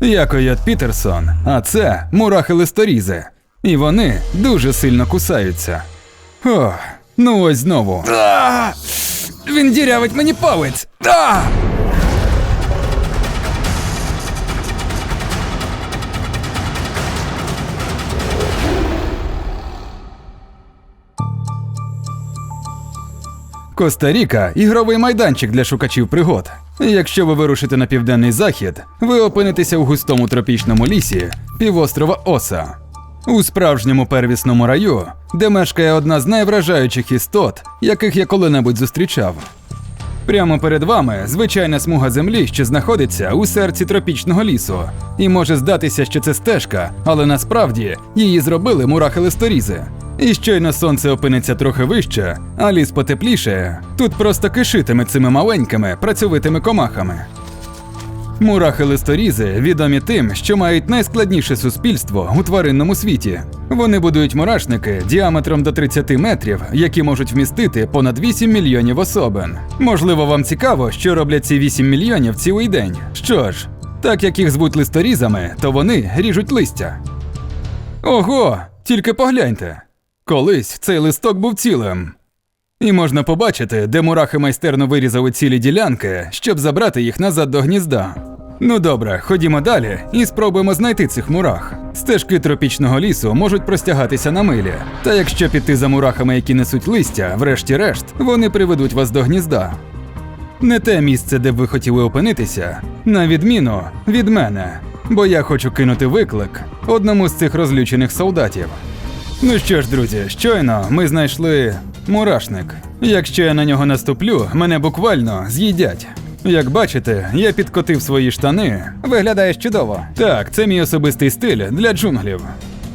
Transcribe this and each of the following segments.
Я Койот Пітерсон, а це мурахи листорізи. І вони дуже сильно кусаються. О, ну ось знову. А! Він дірявить мені палець. А! Коста-Ріка ігровий майданчик для шукачів пригод. Якщо ви вирушите на південний захід, ви опинитеся у густому тропічному лісі півострова Оса. У справжньому первісному раю, де мешкає одна з найвражаючих істот, яких я коли-небудь зустрічав. Прямо перед вами звичайна смуга землі, що знаходиться у серці тропічного лісу. І може здатися, що це стежка, але насправді її зробили мурахи листорізи. І щойно сонце опиниться трохи вище, а ліс потепліше, тут просто кишитиме цими маленькими працьовитими комахами. Мурахи листорізи відомі тим, що мають найскладніше суспільство у тваринному світі. Вони будують мурашники діаметром до 30 метрів, які можуть вмістити понад 8 мільйонів особин. Можливо, вам цікаво, що роблять ці 8 мільйонів цілий день. Що ж, так як їх звуть листорізами, то вони ріжуть листя. Ого, тільки погляньте. Колись цей листок був цілим. І можна побачити, де мурахи майстерно вирізали цілі ділянки, щоб забрати їх назад до гнізда. Ну добре, ходімо далі і спробуємо знайти цих мурах. Стежки тропічного лісу можуть простягатися на милі. Та якщо піти за мурахами, які несуть листя, врешті-решт, вони приведуть вас до гнізда. Не те місце, де б ви хотіли опинитися, на відміну від мене, бо я хочу кинути виклик одному з цих розлючених солдатів. Ну що ж, друзі, щойно ми знайшли мурашник. Якщо я на нього наступлю, мене буквально з'їдять. Як бачите, я підкотив свої штани. Виглядаєш чудово. Так, це мій особистий стиль для джунглів.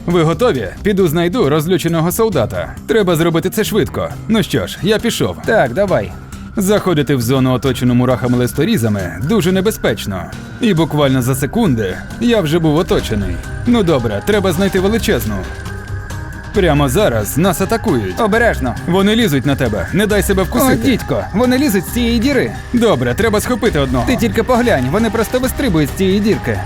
Ви готові? Піду знайду розлюченого солдата. Треба зробити це швидко. Ну що ж, я пішов. Так, давай. Заходити в зону, оточену мурахами листорізами, дуже небезпечно. І буквально за секунди я вже був оточений. Ну добре, треба знайти величезну. Прямо зараз нас атакують. Обережно. Вони лізуть на тебе, не дай себе О, вкусити. дідько, вони лізуть з цієї діри. Добре, треба схопити одного. Ти тільки поглянь, вони просто вистрибують з цієї дірки.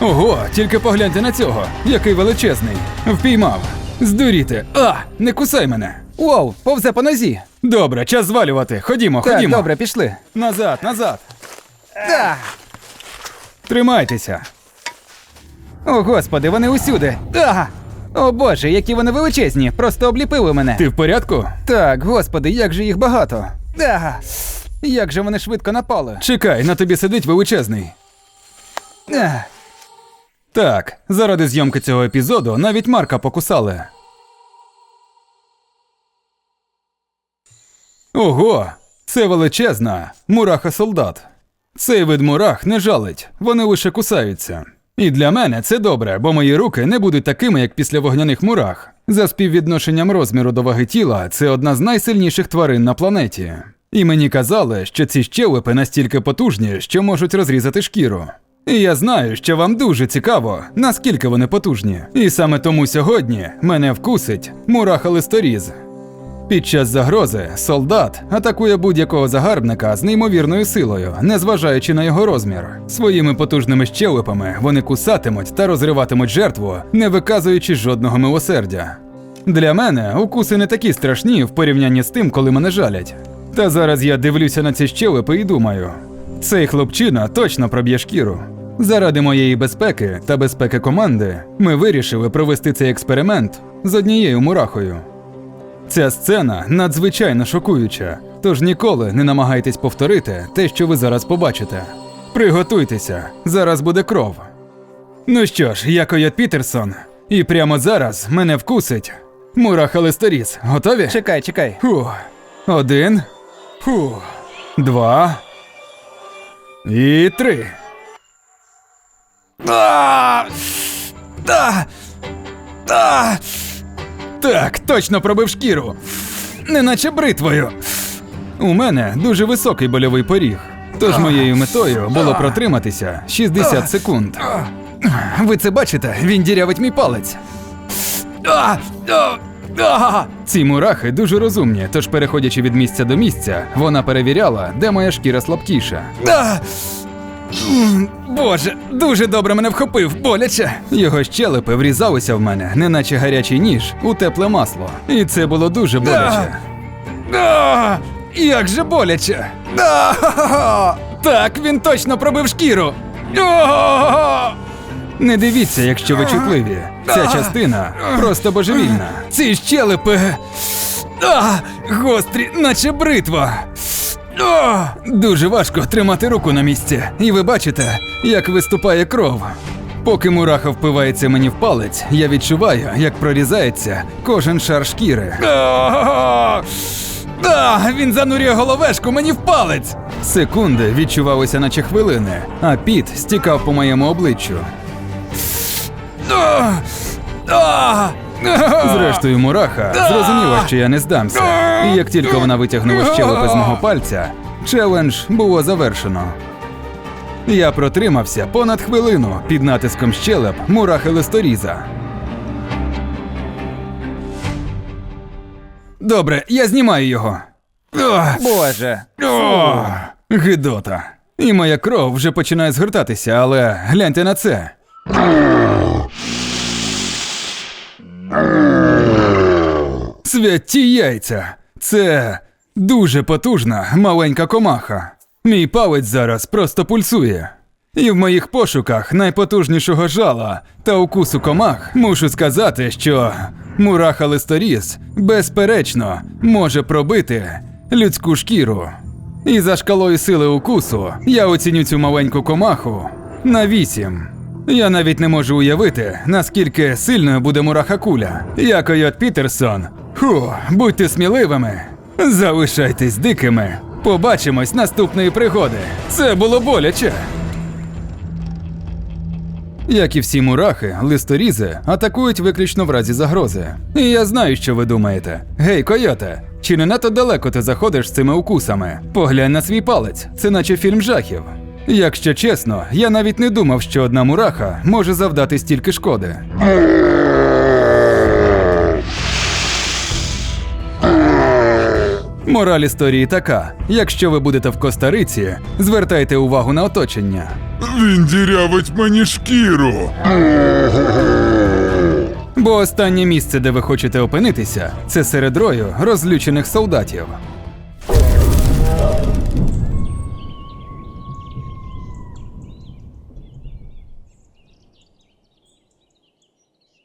Ого, тільки погляньте на цього, який величезний. Впіймав. Здуріти. А, не кусай мене. Воу, повзе по нозі. Добре, час звалювати. Ходімо, Так, ходімо. добре, пішли. Назад, назад. Да. Тримайтеся. О, господи, вони усюди. Да. О боже, які вони величезні, просто обліпили мене. Ти в порядку? Так, господи, як же їх багато. Да. Як же вони швидко напали. Чекай, на тобі сидить величезний. Да. Так, заради зйомки цього епізоду навіть Марка покусали. Ого, це величезна мураха солдат. Цей вид мурах не жалить, вони лише кусаються. І для мене це добре, бо мої руки не будуть такими, як після вогняних мурах. За співвідношенням розміру до ваги тіла, це одна з найсильніших тварин на планеті. І мені казали, що ці щелепи настільки потужні, що можуть розрізати шкіру. І я знаю, що вам дуже цікаво, наскільки вони потужні. І саме тому сьогодні мене вкусить мураха листоріз. Під час загрози солдат атакує будь-якого загарбника з неймовірною силою, незважаючи на його розмір. Своїми потужними щелепами вони кусатимуть та розриватимуть жертву, не виказуючи жодного милосердя. Для мене укуси не такі страшні в порівнянні з тим, коли мене жалять. Та зараз я дивлюся на ці щелепи і думаю: цей хлопчина точно проб'є шкіру. Заради моєї безпеки та безпеки команди ми вирішили провести цей експеримент з однією мурахою. Ця сцена надзвичайно шокуюча, тож ніколи не намагайтесь повторити те, що ви зараз побачите. Приготуйтеся, зараз буде кров. Ну що ж, я Койот Пітерсон, і прямо зараз мене вкусить. Мураха Листоріс. Готові? Чекай, чекай. Фу. Один. Фу. Два. І три. А! А! А! Так, точно пробив шкіру. Неначе бритвою. У мене дуже високий больовий поріг. Тож моєю метою було протриматися 60 секунд. Ви це бачите? Він дірявить мій палець. Ці мурахи дуже розумні, тож переходячи від місця до місця, вона перевіряла, де моя шкіра слабкіша. Боже, дуже добре мене вхопив, боляче. Його щелепи врізалися в мене, неначе гарячий ніж у тепле масло. І це було дуже боляче. А, як же боляче! А, так, він точно пробив шкіру. А! Не дивіться, якщо ви чутливі. Ця частина просто божевільна. Ці щелепи. А, гострі, наче бритва. О, дуже важко тримати руку на місці, і ви бачите, як виступає кров. Поки мураха впивається мені в палець, я відчуваю, як прорізається кожен шар шкіри. А, він занурює головешку мені в палець. Секунди відчувалися, наче хвилини, а піт стікав по моєму обличчю. Зрештою, мураха зрозуміла, що я не здамся. І як тільки вона витягнула щелепи з мого пальця, челендж було завершено. Я протримався понад хвилину під натиском щелеп мурахи листоріза. Добре, я знімаю його. Боже. О, гидота. І моя кров вже починає згортатися, але гляньте на це. Святі яйця. Це дуже потужна маленька комаха. Мій палець зараз просто пульсує. І в моїх пошуках найпотужнішого жала та укусу комах мушу сказати, що мураха листоріз безперечно може пробити людську шкіру. І за шкалою сили укусу я оціню цю маленьку комаху на вісім. Я навіть не можу уявити, наскільки сильною буде мураха куля. Я Койот Пітерсон. Фу, будьте сміливими. Залишайтесь дикими. Побачимось наступної пригоди. Це було боляче. Як і всі мурахи, листорізи атакують виключно в разі загрози. І я знаю, що ви думаєте. Гей, койоте, чи не надто далеко ти заходиш з цими укусами? Поглянь на свій палець, це наче фільм жахів. Якщо чесно, я навіть не думав, що одна мураха може завдати стільки шкоди. Мораль історії така: якщо ви будете в Коста-Риці, звертайте увагу на оточення. Він дірявить мені шкіру. Бо останнє місце, де ви хочете опинитися, це серед рою розлючених солдатів.